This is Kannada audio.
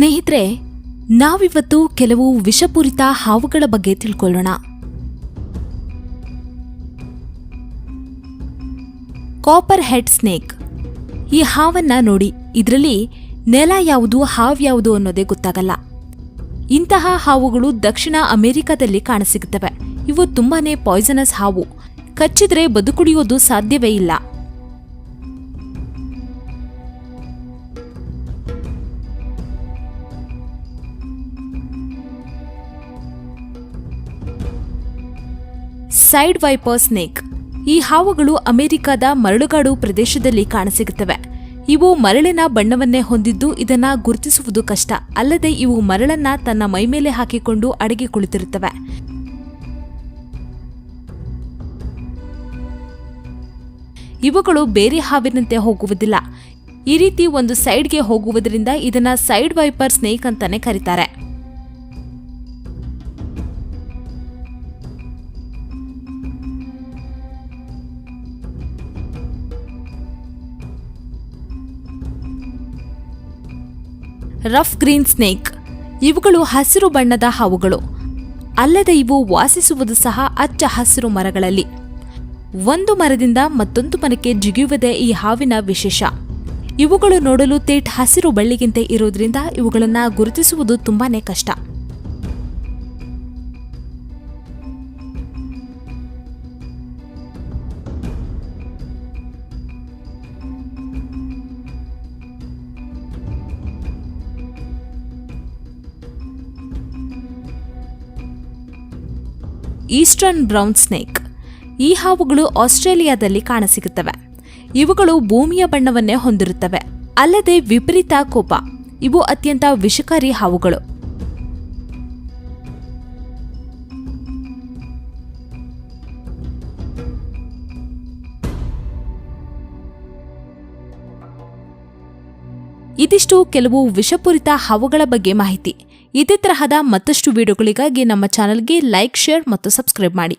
ಸ್ನೇಹಿತರೆ, ನಾವಿವತ್ತು ಕೆಲವು ವಿಷಪೂರಿತ ಹಾವುಗಳ ಬಗ್ಗೆ ತಿಳ್ಕೊಳ್ಳೋಣ. ಕಾಪರ್ ಹೆಡ್ ಸ್ನೇಕ್ ಈ ಹಾವನ್ನ ನೋಡಿ, ಇದರಲ್ಲಿ ನೆಲ ಯಾವುದು, ಹಾವು ಯಾವುದು ಅನ್ನೋದೇ ಗೊತ್ತಾಗಲ್ಲ. ಇಂತಹ ಹಾವುಗಳು ದಕ್ಷಿಣ ಅಮೆರಿಕದಲ್ಲಿ ಕಾಣಸಿಗುತ್ತವೆ. ಇವು ತುಂಬಾನೇ ಪಾಯ್ಸನಸ್ ಹಾವು. ಕಚ್ಚಿದ್ರೆ ಬದುಕುಳಿಯೋದು ಸಾಧ್ಯವೇ ಇಲ್ಲ. Side viper snake. ಈ ಹಾವುಗಳು ಅಮೆರಿಕದ ಮರಳುಗಾಡು ಪ್ರದೇಶದಲ್ಲಿ ಕಾಣಸಿಗುತ್ತವೆ. ಇವು ಮರಳಿನ ಬಣ್ಣವನ್ನೇ ಹೊಂದಿದ್ದು ಇದನ್ನ ಗುರುತಿಸುವುದು ಕಷ್ಟ. ಅಲ್ಲದೆ ಇವು ಮರಳನ್ನ ತನ್ನ ಮೈಮೇಲೆ ಹಾಕಿಕೊಂಡು ಅಡಗಿ ಕುಳಿತಿರುತ್ತವೆ. ಇವುಗಳು ಬೇರೆ ಹಾವಿನಂತೆ ಹೋಗುವುದಿಲ್ಲ. ಈ ರೀತಿ ಒಂದು ಸೈಡ್ಗೆ ಹೋಗುವುದರಿಂದ ಇದನ್ನ ಸೈಡ್ ವೈಪರ್ ಸ್ನೇಕ್ ಅಂತಾನೆ ಕರೀತಾರೆ. Rough green snake. ಇವುಗಳು ಹಸಿರು ಬಣ್ಣದ ಹಾವುಗಳು. ಅಲ್ಲದೆ ಇವು ವಾಸಿಸುವುದು ಸಹ ಅಚ್ಚ ಹಸಿರು ಮರಗಳಲ್ಲಿ. ಒಂದು ಮರದಿಂದ ಮತ್ತೊಂದು ಮರಕ್ಕೆ ಜಿಗಿಯುವುದೇ ಈ ಹಾವಿನ ವಿಶೇಷ. ಇವುಗಳು ನೋಡಲು ತೇಟ್ ಹಸಿರು ಬಳ್ಳಿಗಿಂತೆ ಇರೋದ್ರಿಂದ ಇವುಗಳನ್ನು ಗುರುತಿಸುವುದು ತುಂಬಾನೇ ಕಷ್ಟ. Eastern brown snake. ಈ ಹಾವುಗಳು ಆಸ್ಟ್ರೇಲಿಯಾದಲ್ಲಿ ಕಾಣಸಿಗುತ್ತವೆ. ಇವುಗಳು ಭೂಮಿಯ ಬಣ್ಣವನ್ನೇ ಹೊಂದಿರುತ್ತವೆ. ಅಲ್ಲದೆ ವಿಪರೀತ ಕೋಪ. ಇವು ಅತ್ಯಂತ ವಿಷಕಾರಿ ಹಾವುಗಳು. ಇದಿಷ್ಟು ಕೆಲವು ವಿಷಪೂರಿತ ಹಾವುಗಳ ಬಗ್ಗೆ ಮಾಹಿತಿ. ಇದೇ ತರಹದ ಮತ್ತಷ್ಟು ವಿಡಿಯೋಗಳಿಗಾಗಿ ನಮ್ಮ ಚಾನಲ್ಗೆ ಲೈಕ್ ಶೇರ್ ಮತ್ತು ಸಬ್ಸ್ಕ್ರೈಬ್ ಮಾಡಿ.